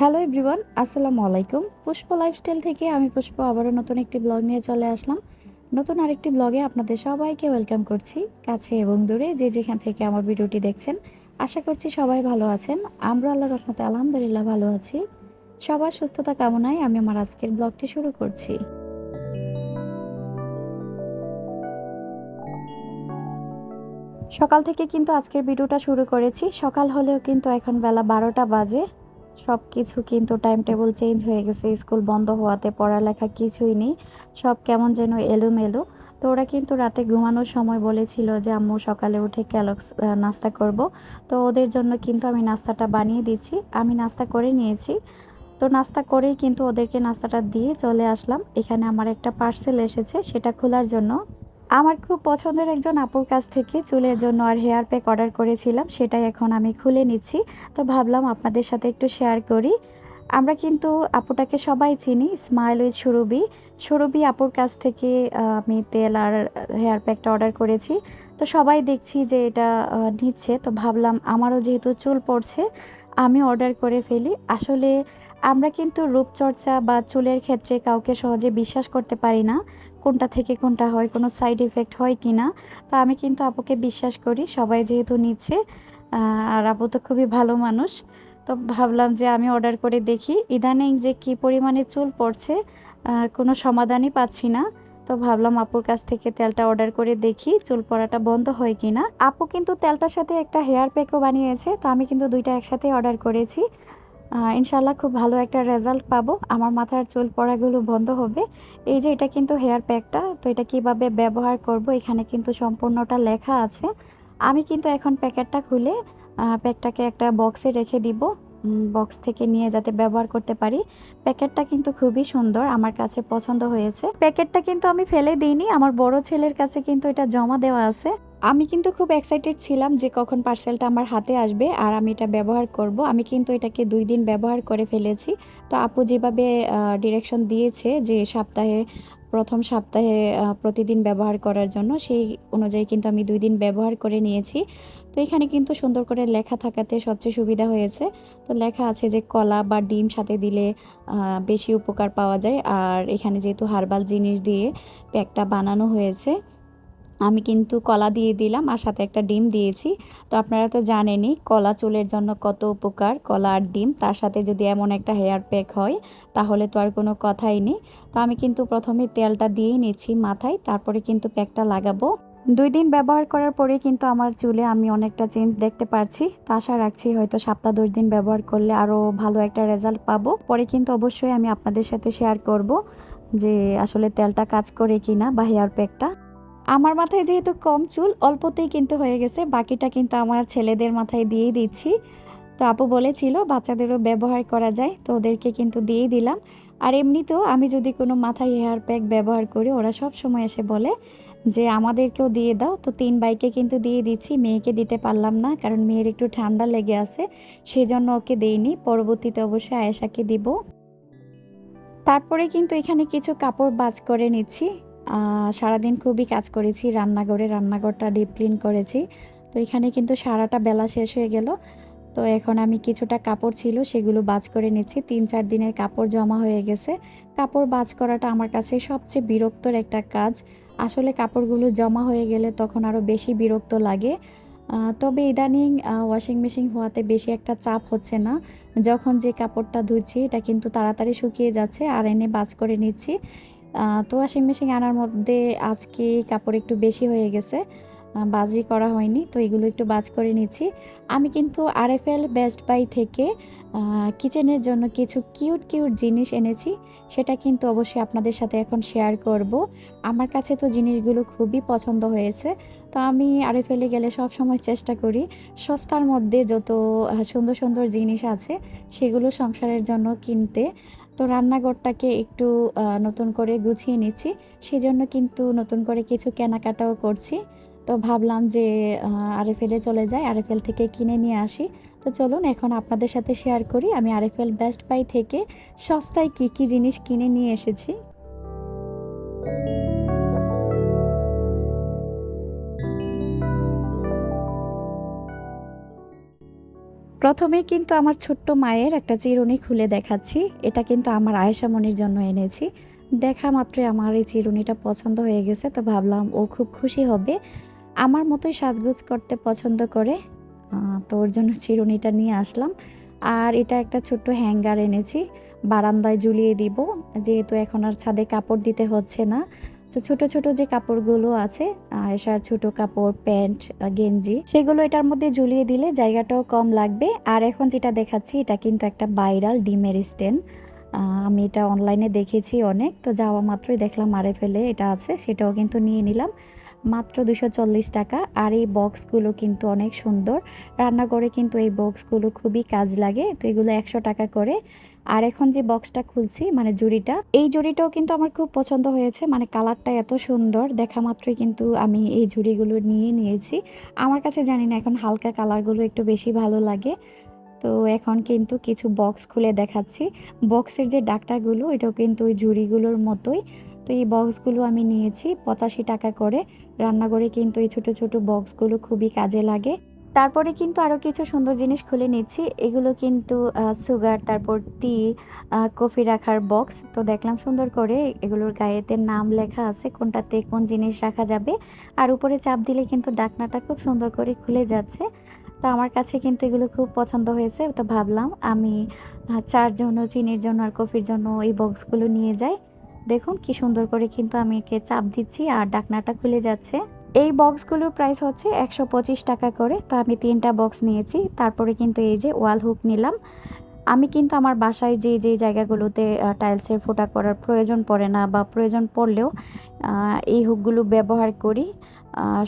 Hello everyone, আসসালামু আলাইকুম। পুষ্প lifestyle থেকে আমি পুষ্প আবারও নতুন একটি ব্লগ নিয়ে চলে আসলাম। নতুন আরেকটি ব্লগে আপনাদের সবাইকে ওয়েলকাম করছি। কাছে এবং দূরে যে যেখান থেকে আমার ভিডিওটি দেখছেন, আশা করছি সবাই ভালো আছেন। আমরা আল্লাহ রহমতে আলহামদুলিল্লাহ ভালো আছি। সবার সুস্থতা কামনায় আমি আমার আজকের ব্লগটি শুরু করছি। সকাল থেকে কিন্তু আজকের ভিডিওটা শুরু করেছি। সকাল হলেও কিন্তু এখন বেলা বারোটা বাজে। সব কিছু কিন্তু টাইম টেবিল চেঞ্জ হয়ে গেছে। স্কুল বন্ধ হওয়াতে পড়ালেখা কিছুই নেই, সব কেমন যেন এলোমেলো। তো ওরা কিন্তু রাতে ঘুমানোর সময় বলেছিল যে, আম্মু, সকালে উঠে ক্যালক্স নাস্তা করব। তো ওদের জন্য কিন্তু আমি নাস্তাটা বানিয়ে দিচ্ছি। আমি নাস্তা করে নিয়েছি। তো নাস্তা করেই কিন্তু ওদেরকে নাস্তাটা দিয়ে চলে আসলাম। এখানে আমার একটা পার্সেল এসেছে, সেটা খোলার জন্য। আমার খুব পছন্দের একজন আপুর কাছ থেকে চুলের জন্য আর হেয়ার প্যাক অর্ডার করেছিলাম, সেটাই এখন আমি খুলে নিচ্ছি। তো ভাবলাম আপনাদের সাথে একটু শেয়ার করি। আমরা কিন্তু আপুটাকে সবাই চিনি স্মাইল উইথ সুরভি সুরভি আপুর কাছ থেকে আমি তেল আর হেয়ার প্যাকটা অর্ডার করেছি। তো সবাই দেখছি যে এটা নিচ্ছে। তো ভাবলাম আমারও যেহেতু চুল পড়ছে, আমি অর্ডার করে ফেলি। আসলে আমরা কিন্তু রূপচর্চা বা চুলের ক্ষেত্রে কাউকে সহজে বিশ্বাস করতে পারি না, কোনটা থেকে কোনটা হয়, কোনো সাইড ইফেক্ট হয় কি না। তো আমি কিন্তু আপুকে বিশ্বাস করি, সবাই যেহেতু নিচ্ছে আর আপু তো খুবই ভালো মানুষ, তো ভাবলাম যে আমি অর্ডার করে দেখি। ইদানিং যে কি পরিমাণে চুল পড়ছে কোনো সমাধানই পাচ্ছি না। তো ভাবলাম আপুর কাছ থেকে তেলটা অর্ডার করে দেখি, চুল পড়াটা বন্ধ হয় কি না। আপু কিন্তু তেলটার সাথে একটা হেয়ার প্যাকও বানিয়েছে, তো আমি কিন্তু দুইটা একসাথে অর্ডার করেছি। ইনশাল্লাহ খুব ভালো একটা রেজাল্ট পাবো। আমার মাথার চুল পড়াগুলো বন্ধ হবে। এই যে এটা কিন্তু হেয়ার প্যাকটা তো এটা কীভাবে ব্যবহার করব এখানে কিন্তু সম্পূর্ণটা লেখা আছে। আমি কিন্তু এখন প্যাকেটটা খুলে প্যাকটাকে একটা বক্সে রেখে দিব বক্স থেকে নিয়ে যাতে ব্যবহার করতে পারি। প্যাকেটটা কিন্তু খুবই সুন্দর, আমার কাছে পছন্দ হয়েছে। প্যাকেটটা কিন্তু আমি ফেলে দিইনি, আমার বড় ছেলের কাছে কিন্তু এটা জমা দেওয়া আছে। আমি কিন্তু খুব এক্সাইটেড ছিলাম যে কখন পার্সেলটা আমার হাতে আসবে আর আমি এটা ব্যবহার করব। আমি কিন্তু এটাকে দুই দিন ব্যবহার করে ফেলেছি। তো আপু যেভাবে ডিরেকশন দিয়েছে যে সপ্তাহে, প্রথম সপ্তাহে প্রতিদিন ব্যবহার করার জন্য, সেই অনুযায়ী কিন্তু আমি দুই দিন ব্যবহার করে নিয়েছি। তো এখানে কিন্তু সুন্দর করে লেখা থাকাতে সবচেয়ে সুবিধা হয়েছে। তো লেখা আছে যে কলা বা ডিম সাথে দিলে বেশি উপকার পাওয়া যায়। আর এখানে যেহেতু হার্বাল জিনিস দিয়ে প্যাকটা বানানো হয়েছে আমি কিন্তু কলা দিয়ে দিলাম আর সাথে একটা ডিম দিয়েছি। তো আপনারা তো জানেনই, কলা চুলের জন্য কত উপকার। কলা আর ডিম, তার সাথে যদি এমন একটা হেয়ার প্যাক হয়, তাহলে তো আর কোনো কথাই নেই। তো আমি কিন্তু প্রথমে তেলটা দিয়েই নিচ্ছি মাথায়, তারপরে কিন্তু প্যাকটা লাগাবো। দুই দিন ব্যবহার করার পরে কিন্তু আমার চুলে আমি অনেকটা চেঞ্জ দেখতে পারছি। তো আশা রাখছি হয়তো সপ্তাহ দশ দিন ব্যবহার করলে আরও ভালো একটা রেজাল্ট পাবো। পরে কিন্তু অবশ্যই আমি আপনাদের সাথে শেয়ার করব যে আসলে তেলটা কাজ করে কিনা বা হেয়ার প্যাকটা আমার মাথায় যেহেতু কম চুল, অল্পতেই কিন্তু হয়ে গেছে। বাকিটা কিন্তু আমার ছেলেদের মাথায় দিয়েই দিচ্ছি। তো আপু বলেছিল, বাচ্চাদেরও ব্যবহার করা যায়, তো ওদেরকে কিন্তু দিয়েই দিলাম। আর এমনিতেও আমি যদি কোনো মাথায় হেয়ার প্যাক ব্যবহার করি, ওরা সব সময় এসে বলে যে, আমাদেরকেও দিয়ে দাও। তো তিন বাইকে কিন্তু দিয়ে দিচ্ছি, মেয়েকে দিতে পারলাম না, কারণ মেয়ের একটু ঠান্ডা লেগে আছে, সেজন্য ওকে দেইনি। পরবর্তীতে অবশ্যই আয়েশাকে দিব। তারপরে কিন্তু এখানে কিছু কাপড় বাজ করে নিচ্ছি। সারাদিন খুবই কাজ করেছি, রান্নাঘরে, রান্নাঘরটা ডিপ ক্লিন করেছি। তো এখানে কিন্তু সারাটা বেলা শেষ হয়ে গেল। তো এখন আমি কিছুটা কাপড় ছিল, সেগুলো বাজ করে নিচ্ছি। তিন চার দিনের কাপড় জমা হয়ে গেছে। কাপড় বাজ করাটা আমার কাছে সবচেয়ে বিরক্তর একটা কাজ। আসলে কাপড়গুলো জমা হয়ে গেলে তখন আরও বেশি বিরক্ত লাগে। তবে ইদানিং ওয়াশিং মেশিন হওয়াতে বেশি একটা চাপ হচ্ছে না। যখন যে কাপড়টা ধুচ্ছি, এটা কিন্তু তাড়াতাড়ি শুকিয়ে যাচ্ছে। আর এনে বাজ করে নিচ্ছি। তো ওয়াশিং মেশিন আনার মধ্যে আজকে কাপড় একটু বেশি হয়ে গেছে। বাজি করা হয়নি, তো এগুলো একটু বাজ করে নিচ্ছি। আমি কিন্তু আরএফএল, বেস্ট বাই থেকে কিচেনের জন্য কিছু কিউট কিউট জিনিস এনেছি, সেটা কিন্তু অবশ্যই আপনাদের সাথে এখন শেয়ার করব। আমার কাছে তো জিনিসগুলো খুবই পছন্দ হয়েছে, তো আমি আরএফএলে গেলে সব সময় চেষ্টা করি। সস্তার মধ্যে যত সুন্দর সুন্দর জিনিস আছে, সেগুলো সংসারের জন্য কিনতে। তো রান্নাঘরটাকে একটু নতুন করে গুছিয়ে নিচ্ছি, সেজন্য কিন্তু নতুন করে কিছু কেনাকাটাও করছি। তো ভাবলাম যে আরএফএলে চলে যাই, আরএফএল থেকে কিনে নিয়ে আসি। তো চলুন এখন আপনাদের সাথে শেয়ার করি, আমি আরএফএল বেস্ট বাই থেকে সস্তায় কী কী জিনিস কিনে নিয়ে এসেছি। প্রথমেই কিন্তু আমার ছোট্ট মায়ের একটা চিরুনি খুলে দেখাচ্ছি, এটা কিন্তু আমার আয়েশা মনির জন্য এনেছি। দেখা মাত্রই আমার এই চিরুনিটা পছন্দ হয়ে গেছে, তো ভাবলাম ও খুব খুশি হবে। আমার মতোই সাজগোজ করতে পছন্দ করে তো ওর জন্য চিরুনিটা নিয়ে আসলাম। আর এটা একটা ছোট্ট হ্যাঙ্গার এনেছি, বারান্দায় ঝুলিয়ে দিব, যেহেতু এখন আর ছাদে কাপড় দিতে হচ্ছে না। তো ছোট ছোট যে কাপড়গুলো আছে এসার ছোট কাপড়, প্যান্ট গেঞ্জি, সেগুলো এটার মধ্যে ঝুলিয়ে দিলে জায়গাটাও কম লাগবে। আর এখন যেটা দেখাচ্ছি, এটা কিন্তু একটা ভাইরাল ডিমের স্ট্যান্ড আমি এটা অনলাইনে দেখেছি অনেক, তো যাওয়া মাত্রই দেখলাম আরে ফেলে এটা আছে, সেটাও কিন্তু নিয়ে নিলাম। মাত্র দুশো চল্লিশ টাকা। আর এই বক্সগুলো কিন্তু অনেক সুন্দর। রান্নাঘরে কিন্তু এই বক্সগুলো খুবই কাজ লাগে। তো এগুলো একশো টাকা করে। আর এখন যে বক্সটা খুলছি মানে জুড়িটা, এই জুড়িটাও কিন্তু আমার খুব পছন্দ হয়েছে। মানে কালারটা এত সুন্দর, দেখা মাত্রই কিন্তু আমি এই ঝুড়িগুলো নিয়ে নিয়েছি। আমার কাছে জানি না এখন হালকা কালারগুলো একটু বেশি ভালো লাগে। তো এখন কিন্তু কিছু বক্স খুলে দেখাচ্ছি। বক্সের যে ডাকটাগুলো, এটাও কিন্তু ওই ঝুড়িগুলোর মতোই। তো এই বক্সগুলো আমি নিয়েছি পঁচাশি টাকা করে। রান্নাঘরে কিন্তু এই ছোট ছোট বক্সগুলো খুবই কাজে লাগে। তারপরে কিন্তু আরও কিছু সুন্দর জিনিস খুলে নিচ্ছি। এগুলো কিন্তু সুগার, তারপর টি কফি রাখার বক্স। তো দেখলাম সুন্দর করে এগুলোর গায়েতে নাম লেখা আছে কোনটাতে কোন জিনিস রাখা যাবে। আর উপরে চাপ দিলে কিন্তু ডাকনাটা খুব সুন্দর করে খুলে যাচ্ছে। তো আমার কাছে কিন্তু এগুলো খুব পছন্দ হয়েছে। তো ভাবলাম আমি চার জন্য, চিনির জন্য আর কফির জন্য এই বক্সগুলো নিয়ে যাই। দেখুন কি সুন্দর করে কিন্তু আমি একে চাপ দিচ্ছি আর ডাকনাটা খুলে যাচ্ছে। এই বক্সগুলোর প্রাইস হচ্ছে একশো পঁচিশ টাকা করে। তো আমি তিনটা বক্স নিয়েছি। তারপরে কিন্তু এই যে ওয়াল হুক নিলাম। আমি কিন্তু আমার বাসায় যে যে জায়গাগুলোতে টাইলসের ফোটা করার প্রয়োজন পড়ে না বা প্রয়োজন পড়লেও এই হুকগুলো ব্যবহার করি।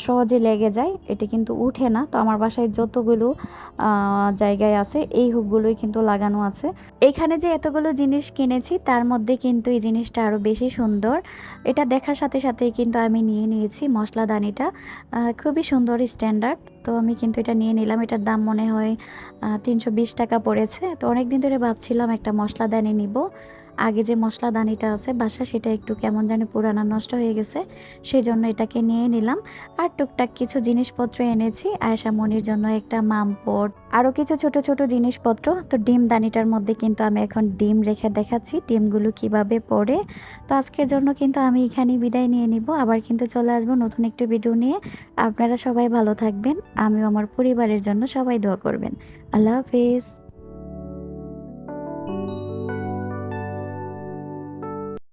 সহজে লেগে যায়, এটি কিন্তু উঠে না। তো আমার বাসায় যতগুলো জায়গায় আছে, এই হুকগুলোই কিন্তু লাগানো আছে। এখানে যে এতগুলো জিনিস কিনেছি, তার মধ্যে কিন্তু এই জিনিসটা আরও বেশি সুন্দর। এটা দেখার সাথে সাথে কিন্তু আমি নিয়ে নিয়েছি মশলাদানিটা। খুবই সুন্দর স্ট্যান্ডার্ড তো আমি কিন্তু এটা নিয়ে নিলাম। এটার দাম মনে হয় তিনশো বিশ টাকা পড়েছে। তো অনেক দিন ধরে ভাবছিলাম একটা মশলাদানি নিব। আগে যে মশলা দানিটা আছে বাসা, সেটা একটু কেমন জানি পুরানো নষ্ট হয়ে গেছে সেই জন্য এটাকে নিয়ে নিলাম। আর টুকটাক কিছু জিনিসপত্র এনেছি, আয়েশা মনির জন্য একটা মামপট আরও কিছু ছোট ছোট জিনিসপত্র। তো ডিম দানিটার মধ্যে কিন্তু আমি এখন ডিম রেখে দেখাচ্ছি, ডিমগুলো কীভাবে পড়ে। তো আজকের জন্য কিন্তু আমি এখানেই বিদায় নিয়ে নিব। আবার কিন্তু চলে আসব নতুন একটি ভিডিও নিয়ে। আপনারা সবাই ভালো থাকবেন, আমিও আমার পরিবারের জন্য সবাই দোয়া করবেন। আল্লাহ হাফিজ।